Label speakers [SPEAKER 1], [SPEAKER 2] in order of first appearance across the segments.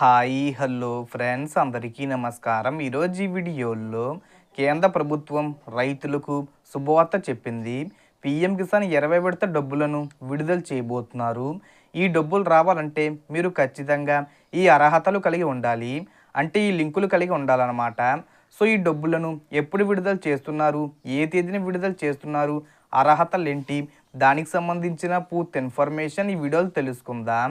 [SPEAKER 1] Hi hello friends అందరికీ నమస్కారం. ఈరోజు ఈ వీడియోలో కేంద్ర ప్రభుత్వం రైతులకు శుభవార్త చెప్పింది. పిఎం కిసాన్ ఇరవై విడత డబ్బులను విడుదల చేయబోతున్నారు. ఈ డబ్బులు రావాలంటే మీరు ఖచ్చితంగా ఈ అర్హతలు కలిగి ఉండాలి. అంటే ఈ లింకులు కలిగి ఉండాలన్నమాట. సో ఈ డబ్బులను ఎప్పుడు విడుదల చేస్తున్నారు? ఏ తేదీని విడుదల చేస్తున్నారు? అర్హతలు ఏంటి? దానికి సంబంధించిన పూర్తి ఇన్ఫర్మేషన్ ఈ వీడియోలు తెలుసుకుందాం.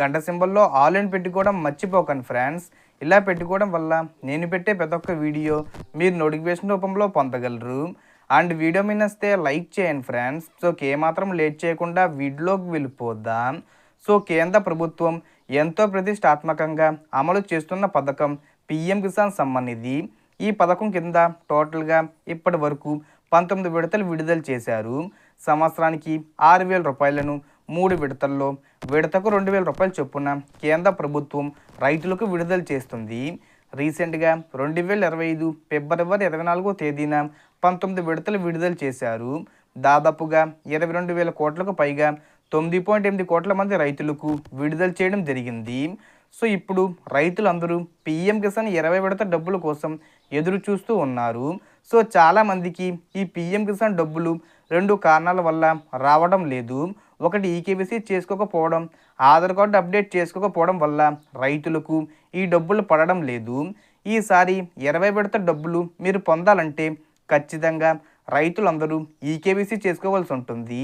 [SPEAKER 1] గంట సింబల్లో ఆల్ అని పెట్టుకోవడం మర్చిపోకండి ఫ్రెండ్స్. ఇలా పెట్టుకోవడం వల్ల నేను పెట్టే ప్రతి ఒక్క వీడియో మీరు నోటిఫికేషన్ రూపంలో పొందగలరు. అండ్ వీడియో మీద వస్తే లైక్ చేయండి ఫ్రెండ్స్. సో ఏమాత్రం లేట్ చేయకుండా వీడియోకి వెళ్ళిపోదాం. సో కేంద్ర ప్రభుత్వం ఎంతో ప్రతిష్టాత్మకంగా అమలు చేస్తున్న పథకం పిఎం కిసాన్ సమ్మాన్ నిధి. ఈ పథకం కింద టోటల్గా ఇప్పటి వరకు పంతొమ్మిది విడతలు విడుదల చేశారు. సంవత్సరానికి ఆరు వేల రూపాయలను మూడు విడతల్లో విడతకు రెండు వేల రూపాయల చొప్పున కేంద్ర ప్రభుత్వం రైతులకు విడుదల చేస్తుంది. రీసెంట్గా రెండు వేల ఇరవై ఐదు ఫిబ్రవరి ఇరవై నాలుగో తేదీన పంతొమ్మిది విడతలు విడుదల చేశారు. దాదాపుగా ఇరవై రెండు వేల కోట్లకు పైగా తొమ్మిది పాయింట్ ఎనిమిది కోట్ల మంది రైతులకు విడుదల చేయడం జరిగింది. సో ఇప్పుడు రైతులందరూ పిఎం కిసాన్ ఇరవై విడత డబ్బుల కోసం ఎదురు చూస్తూ ఉన్నారు. సో చాలామందికి ఈ పిఎం కిసాన్ డబ్బులు రెండు కారణాల వల్ల రావడం లేదు. ఒకటి ఈకేవీసీ చేసుకోకపోవడం ఆధార్ కార్డు అప్డేట్ చేసుకోకపోవడం వల్ల రైతులకు ఈ డబ్బులు పడడం లేదు. ఈసారి ఇరవై విడత డబ్బులు మీరు పొందాలంటే ఖచ్చితంగా రైతులందరూ ఈకేవీసీ చేసుకోవాల్సి ఉంటుంది.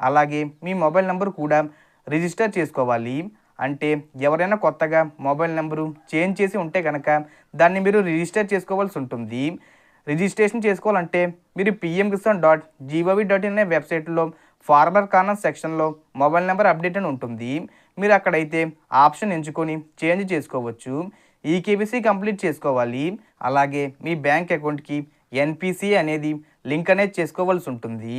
[SPEAKER 1] అలాగే మీ మొబైల్ నెంబర్ కూడా రిజిస్టర్ చేసుకోవాలి. అంటే ఎవరైనా కొత్తగా మొబైల్ నెంబరు చేంజ్ చేసి ఉంటే కనుక దాన్ని మీరు రిజిస్టర్ చేసుకోవాల్సి ఉంటుంది. రిజిస్ట్రేషన్ చేసుకోవాలంటే మీరు PM Kisan dot GOV dot in అనే వెబ్సైట్లో ఫార్మర్ కార్నర్ సెక్షన్లో మొబైల్ నెంబర్ అప్డేట్ అని ఉంటుంది. మీరు అక్కడైతే ఆప్షన్ ఎంచుకొని చేంజ్ చేసుకోవచ్చు. ఈ కంప్లీట్ చేసుకోవాలి. అలాగే మీ బ్యాంక్ అకౌంట్కి ఎన్పిసి అనేది లింక్ అనేది చేసుకోవాల్సి ఉంటుంది.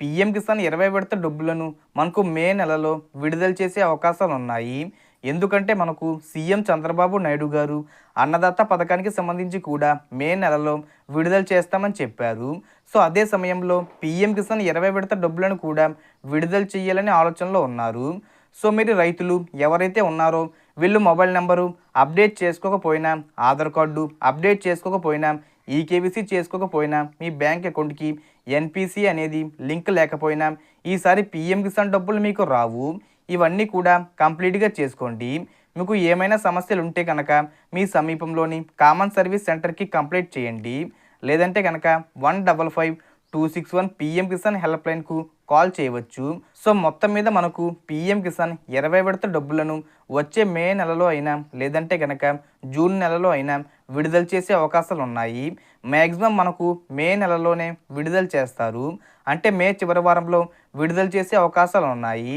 [SPEAKER 1] పిఎం కిసాన్ ఇరవై విడత డబ్బులను మనకు మే నెలలో విడుదల చేసే అవకాశాలు ఉన్నాయి ఎందుకంటే మనకు సీఎం చంద్రబాబు నాయుడు గారు అన్నదాత పథకానికి సంబంధించి కూడా మే నెలలో విడుదల చేస్తామని చెప్పారు. సో అదే సమయంలో పిఎం కిసాన్ ఇరవై విడత డబ్బులను కూడా విడుదల చేయాలని ఆలోచనలో ఉన్నారు. సో మీరు రైతులు ఎవరైతే ఉన్నారో వీళ్ళు మొబైల్ నెంబరు అప్డేట్ చేసుకోకపోయినా ఆధార్ కార్డు అప్డేట్ చేసుకోకపోయినా ఈకేవీసీ చేసుకోకపోయినా మీ బ్యాంక్ అకౌంట్కి ఎన్పిసి అనేది లింక్ లేకపోయినా ఈసారి పిఎం కిసాన్ డబ్బులు మీకు రావు. ఇవన్నీ కూడా కంప్లీట్గా చేసుకోండి. మీకు ఏమైనా సమస్యలు ఉంటే కనుక మీ సమీపంలోని కామన్ సర్వీస్ సెంటర్కి కంప్లైంట్ చేయండి. లేదంటే కనుక one double five two six one PM Kisan help లైన్కు call చేయవచ్చు. సో మొత్తం మీద మనకు పిఎం కిసాన్ ఇరవై విడత డబ్బులను వచ్చే మే నెలలో అయినా లేదంటే కనుక జూన్ నెలలో అయినా విడుదల చేసే అవకాశాలు ఉన్నాయి. మ్యాక్సిమం మనకు మే నెలలోనే విడుదల చేస్తారు. అంటే మే చివరి వారంలో విడుదల చేసే అవకాశాలు ఉన్నాయి.